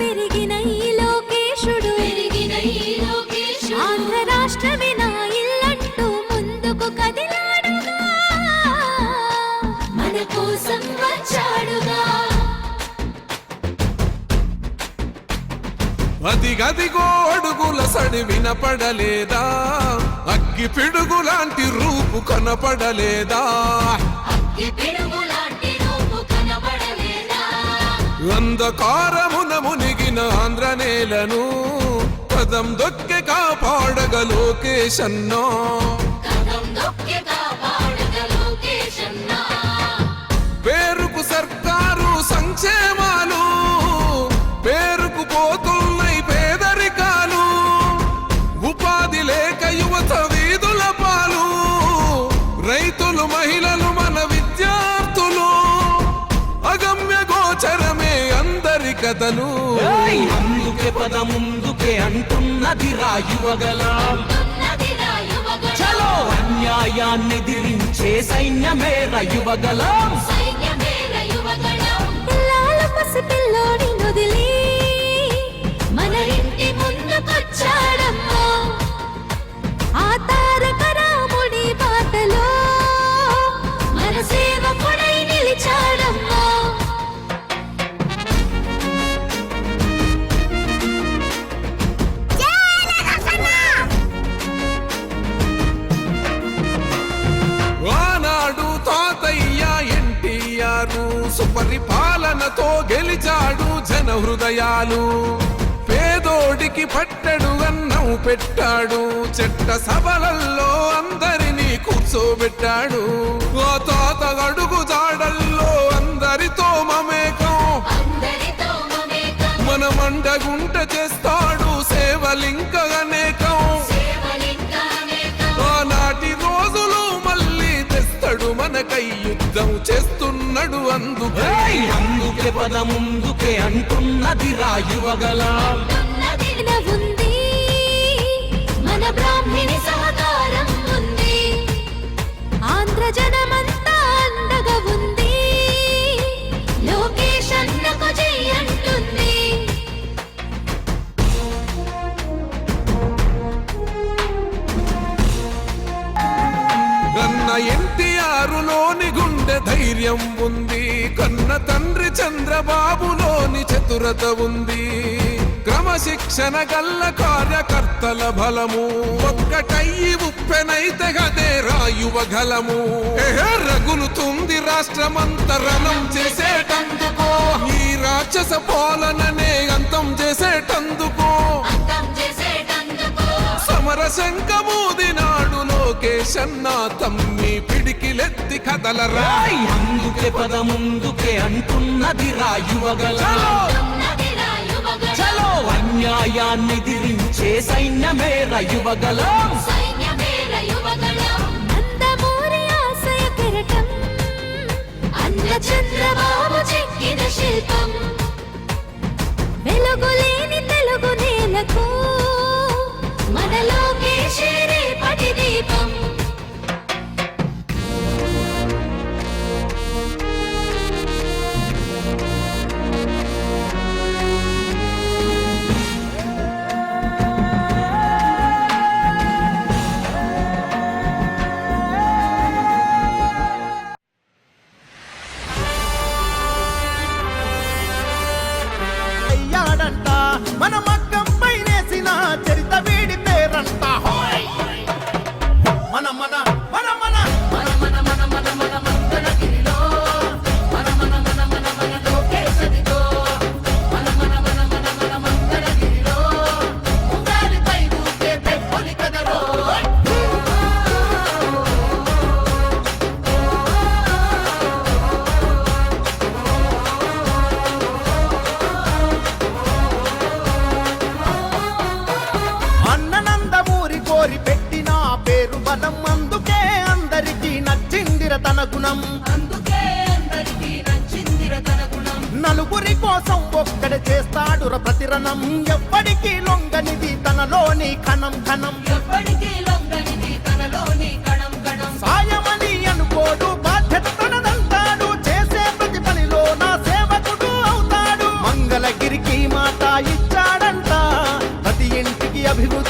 పెరిగిన ఈ లోకేశుడు. పెరిగిన ఈ లోకేశుడు. ఆంధ్ర రాష్ట్రమే నా ఇల్లంటూ ముందుకు కదిలాడుగా. మన కోసం వచ్చాడుగా. అదిగదిగో అడుగుల సడి వినపడలేదా? అగ్గి పిడుగులాంటి రూపు కనపడలేదా? ఈ పిడుగు లాంటి రూపు కనబడలేదా అంధకారమున ఆంధ్ర నేలను పదం దొక్కె కాపాడగ లోకేశన్నో. పేరుకు సర్కారు సంక్షేమాలు పేరుకు పోతున్నాయి పేదరికాలు. ఉపాధి లేక యువత వీధుల పాలు రైతులు మహిళలు మన విద్యార్థులు. అగమ్య గోచరమే అందరి కథలు! అందుకే పద ముందుకే అంటున్నది రాయువగల. నదిరా చలో అన్యాయాన్ని దిరించే సైన్యమే రయువగల. సైన్యమేర యువగణ పిల్లాల పసిపిల్లోని నొదిలి సుపరిపాలనతో గెలిచాడు జన హృదయాలు పేదోడికి పట్టడు అన్నం పెట్టాడు. చెట్ట సభలల్లో అందరినీ కూర్చోబెట్టాడు. ఆ తాత అడుగు జాడల్లో అందరితో మమేకం. మన మండగుంట చేస్తాడు సేవలింక అందుకే! అందుకే పద ముందుకే అంటున్నది రాయువగల ఉంది మన బ్రాహ్మిణి ధైర్యం ఉంది. కన్న తండ్రి చంద్రబాబులోని చతురత ఉంది. క్రమశిక్షణ గల్ల కార్యకర్తల బలము. ఒక్కటయ్యి ఉప్పెనైతే గదే రాయువ గలము. రగులుతుంది రాష్ట్రమంతరణం చేసేటందుకో. ఈ రాక్షస పాలననే అంతం చేసేటందుకో. సమర శంఖమూదినాడు లోకేశన్న తమ్మి పిడికిలెత్తి కదలరా! అందుకే పద ముందుకే అంటున్నది రాయువగల నదిరా యువగణ చలో అన్యాయాన్ని దిరించే సైన్యమే రయువగల చంద్రబాబు నలుగురి కోసం ఒక్కడే చేస్తాడు ప్రతిరణం. ఎప్పటికీ లొంగనిది తనలోని కణం కణం. సాయమని అనుకోడు బాధ్యత తనదంటాడు చేసే ప్రతి పనిలో నా సేవకుడు అవుతాడు. మంగళగిరికి మాట ఇచ్చాడంట. ప్రతి ఇంటికి అభివృద్ధిని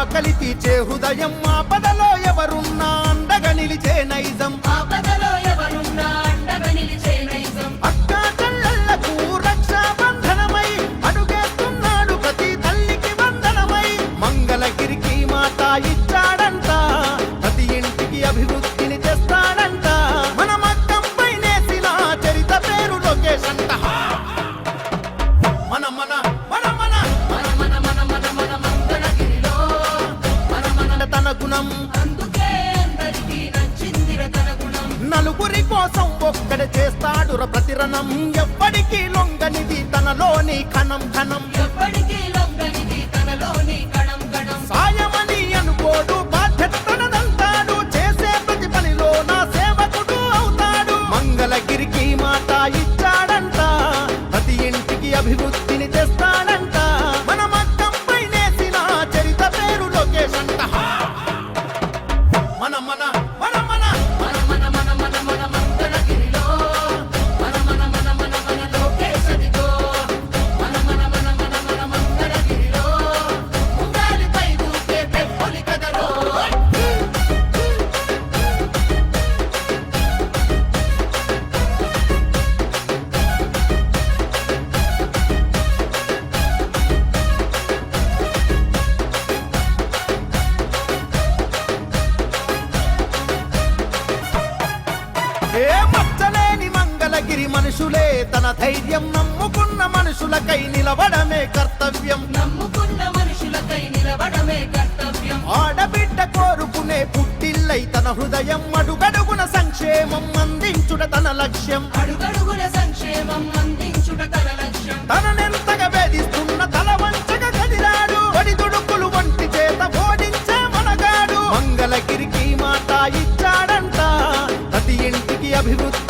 ఆకలి తీర్చే హృదయం ఆపదలో ఎవరున్నా అండగా నిలిచే నైజం. ఆపదలో ఎవరున్నా అండగా నిలిచే నైజం. అక్కా చెల్లెళ్ళకు రక్షాబంధనమై అడుగేస్తున్నాడు ప్రతి తల్లికి వందనమై. మంగళగిరికి మాట ఇచ్చాడంట ప్రతి ఇంటికి అభివృద్ధిని తెస్తాడంట ఒక్కడే చేస్తాడు ప్రతిరణం. ఎవ్వడికి లొంగనిది తనలోని కణం కణం ఎప్పటికీ లొంగనిది తనలోని కణం కణం సాయమని అనుకోడు బాధ్యత తనదంటాడు చేసే ప్రతి పనిలో నా సేవకుడు అవుతాడు. మంగళగిరికి మాట ఇచ్చాడంట. ప్రతి ఇంటికి అభివృద్ధిని తెస్తాడంట అమరగిరి మనుషులే తన ధైర్యం నమ్ముకున్న మనుషులకై నిలబడమే కర్తవ్యం. నమ్ముకున్న మనుషులకై నిలబడమే కర్తవ్యం. ఆడబిడ్డ కోరుకునే పుట్టిల్లై తన హృదయం అడుగడుగున సంక్షేమం అందించుట తన లక్ష్యం. అడుగడుగున సంక్షేమం అందించుట తన లక్ష్యం. తననెంతగా వేధిస్తున్న తల వంచగా కదిలాడు వడి దుడుకులు వంటి చేత ఓడించే మనగాడు. మంగళగిరికి మాట ఇచ్చాడంట. ప్రతి ఇంటికి అభివృద్ధి